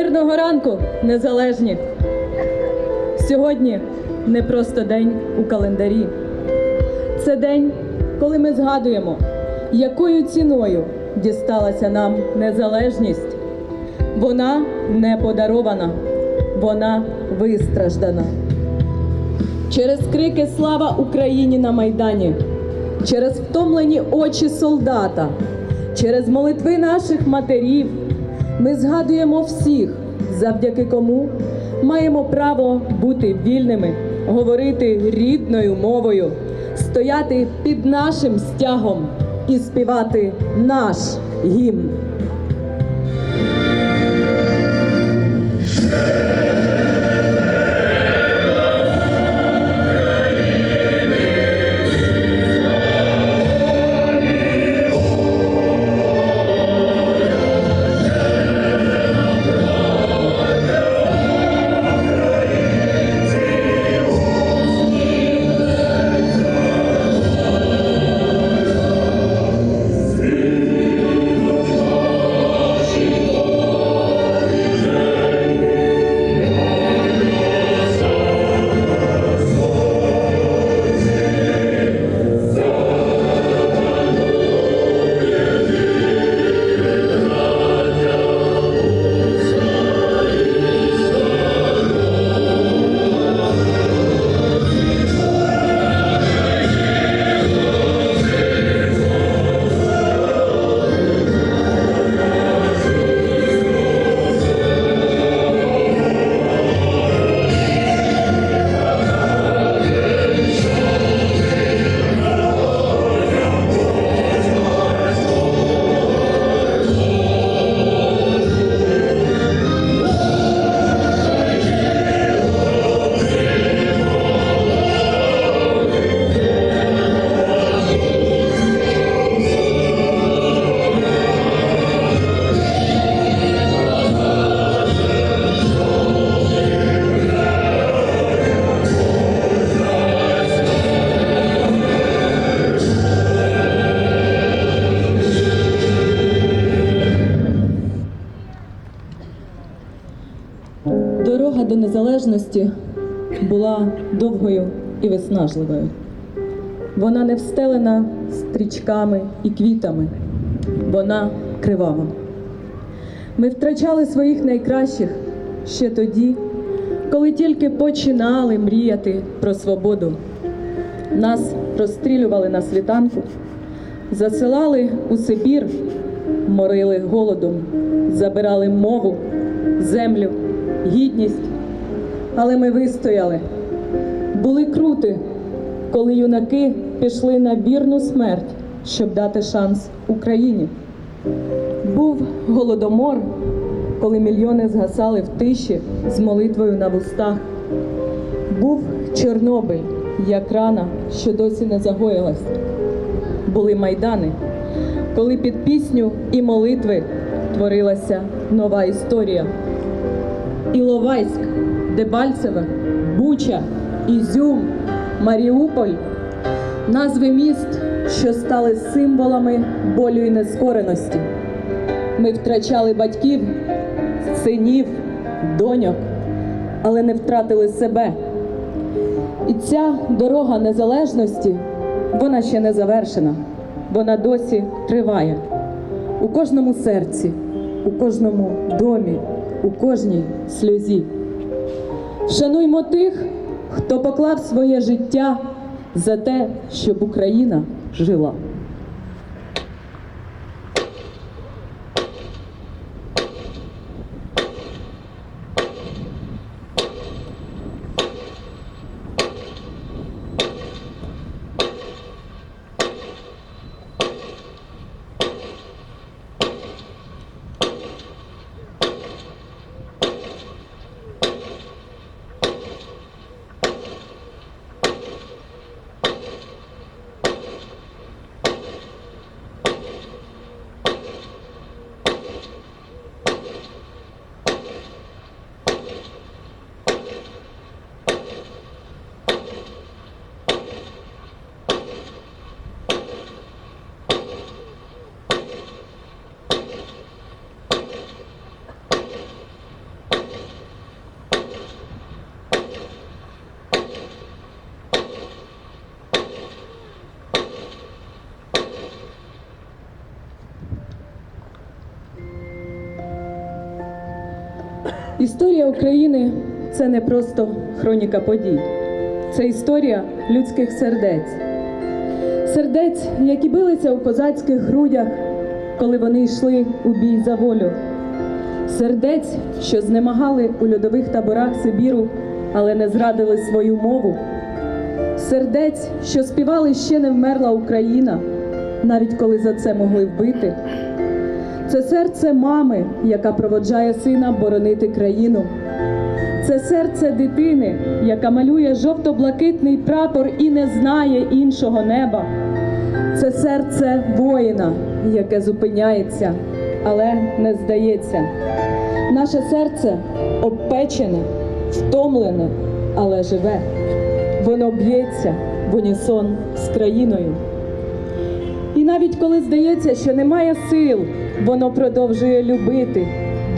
Мирного ранку, незалежні! Сьогодні не просто день у календарі. Це день, коли ми згадуємо, якою ціною дісталася нам незалежність. Вона не подарована, вона вистраждана. Через крики Слава Україні на Майдані, через втомлені очі солдата, через молитви наших матерів ми згадуємо всіх, завдяки кому маємо право бути вільними, говорити рідною мовою, стояти під нашим стягом і співати наш гімн. Виснажливою. Вона не встелена стрічками і квітами, вона кривава. Ми втрачали своїх найкращих ще тоді, коли тільки починали мріяти про свободу. Нас розстрілювали на світанку, засилали у Сибір, морили голодом, забирали мову, землю, гідність. Але ми вистояли. Були крути, коли юнаки пішли на вірну смерть, щоб дати шанс Україні. Був голодомор, коли мільйони згасали в тиші з молитвою на вустах. Був Чорнобиль, як рана, що досі не загоїлась. Були майдани, коли під пісню і молитви творилася нова історія. Іловайськ, Дебальцеве, Буча, Ізюм, Маріуполь назви міст, що стали символами болю і нескореності. Ми втрачали батьків, синів, доньок, але не втратили себе. І ця дорога незалежності, вона ще не завершена, вона досі триває у кожному серці, у кожному домі, у кожній сльозі. Шануймо тих, хто поклав своє життя за те, щоб Україна жила. Історія України це не просто хроніка подій, це історія людських сердець. Сердець, які билися у козацьких грудях, коли вони йшли у бій за волю. Сердець, що знемагали у льодових таборах Сибіру, але не зрадили свою мову. Сердець, що співали ще не вмерла Україна, навіть коли за це могли вбити. Це серце мами, яка проводжає сина боронити країну. Це серце дитини, яка малює жовто-блакитний прапор і не знає іншого неба. Це серце воїна, яке зупиняється, але не здається. Наше серце обпечене, втомлене, але живе. Воно б'ється в унісон з країною. І навіть коли здається, що немає сил, воно продовжує любити,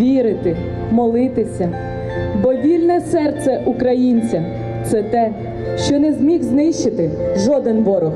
вірити, молитися. Бо вільне серце українця це те, що не зміг знищити жоден ворог.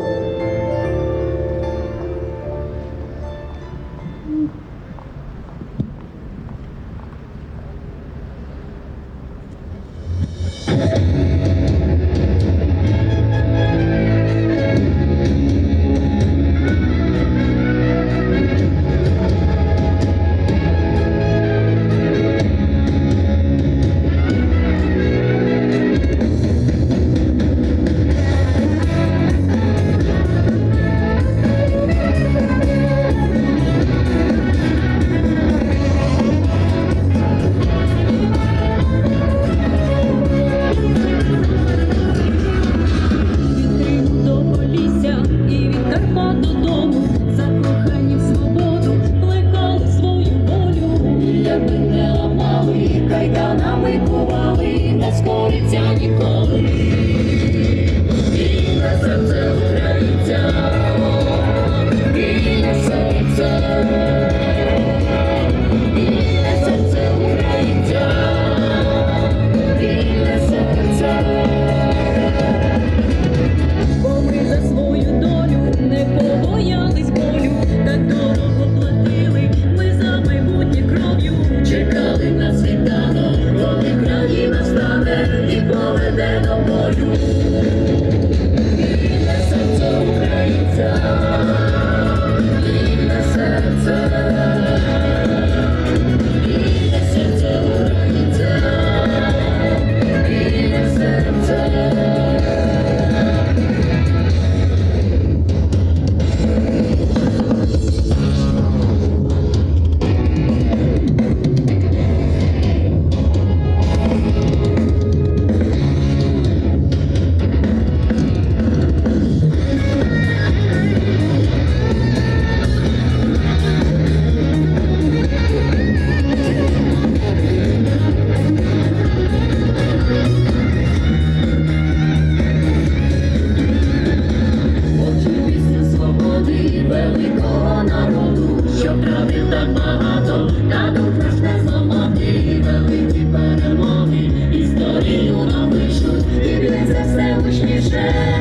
Yeah.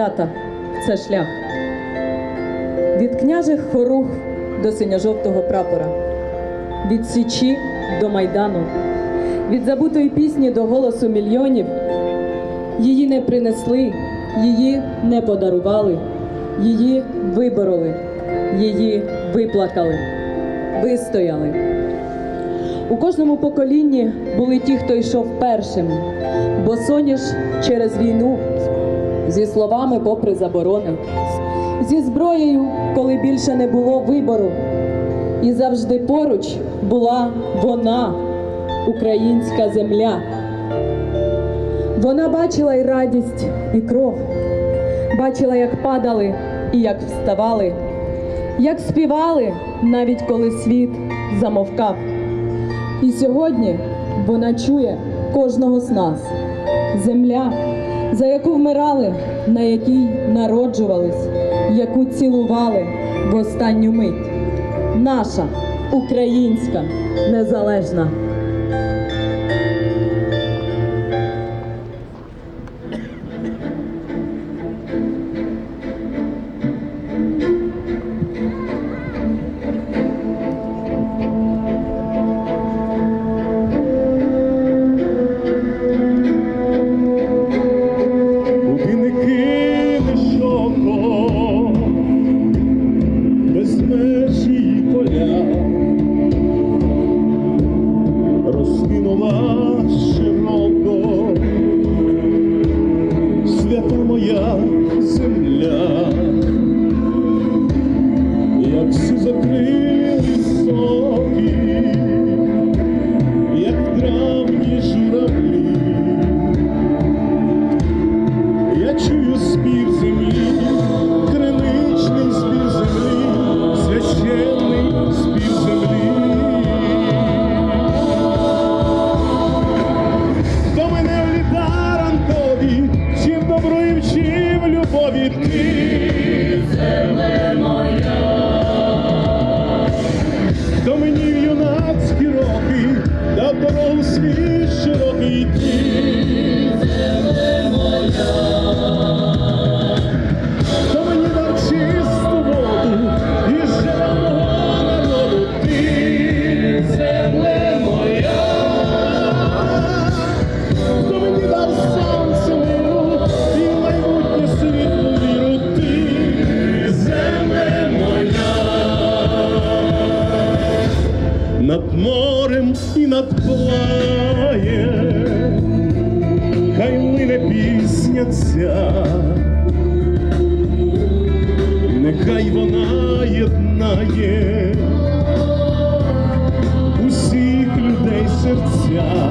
дата це шлях. Від княжих хорух до синьо-жовтого прапора, від Січі до Майдану, від забутої пісні до голосу мільйонів. Її не принесли, її не подарували, її вибороли, її виплакали, вистояли. У кожному поколінні були ті, хто йшов першим, бо соняш через війну зі словами попри заборони, зі зброєю, коли більше не було вибору. І завжди поруч була вона, українська земля. Вона бачила і радість, і кров, бачила, як падали і як вставали, як співали, навіть коли світ замовкав. І сьогодні вона чує кожного з нас земля за яку вмирали, на якій народжувались, яку цілували в останню мить. Наша українська незалежна і надплає, хай мине пісня ця, нехай вона єднає усіх людей серця.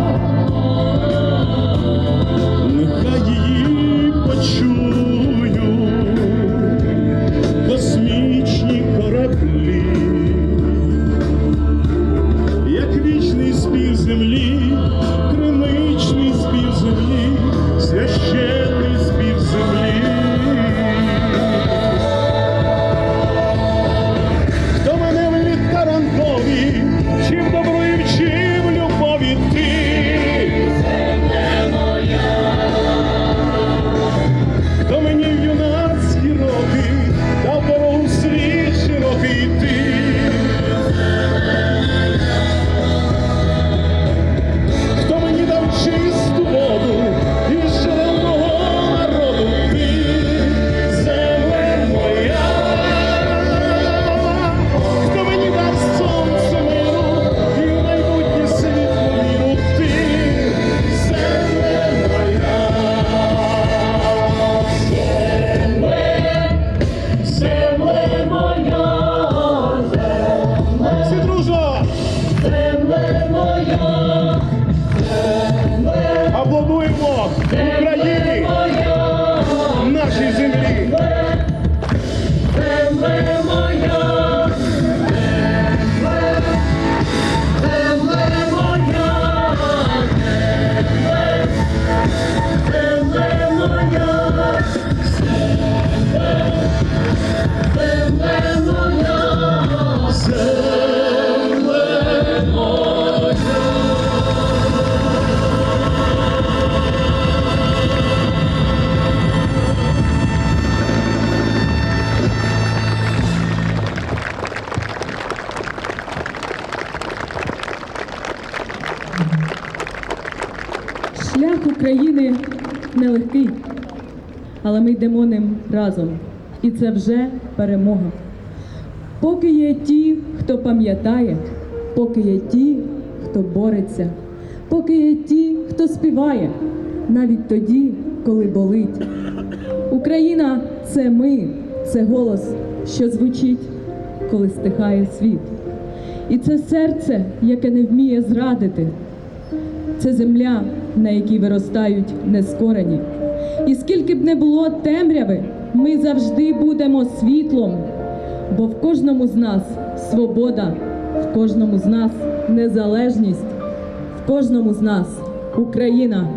Brasil! нелегкий, але ми йдемо ним разом. І це вже перемога. Поки є ті, хто пам'ятає, поки є ті, хто бореться, поки є ті, хто співає, навіть тоді, коли болить. Україна це ми, це голос, що звучить, коли стихає світ. І це серце, яке не вміє зрадити, це земля на якій виростають нескорені. І скільки б не було темряви, ми завжди будемо світлом, бо в кожному з нас свобода, в кожному з нас незалежність, в кожному з нас Україна.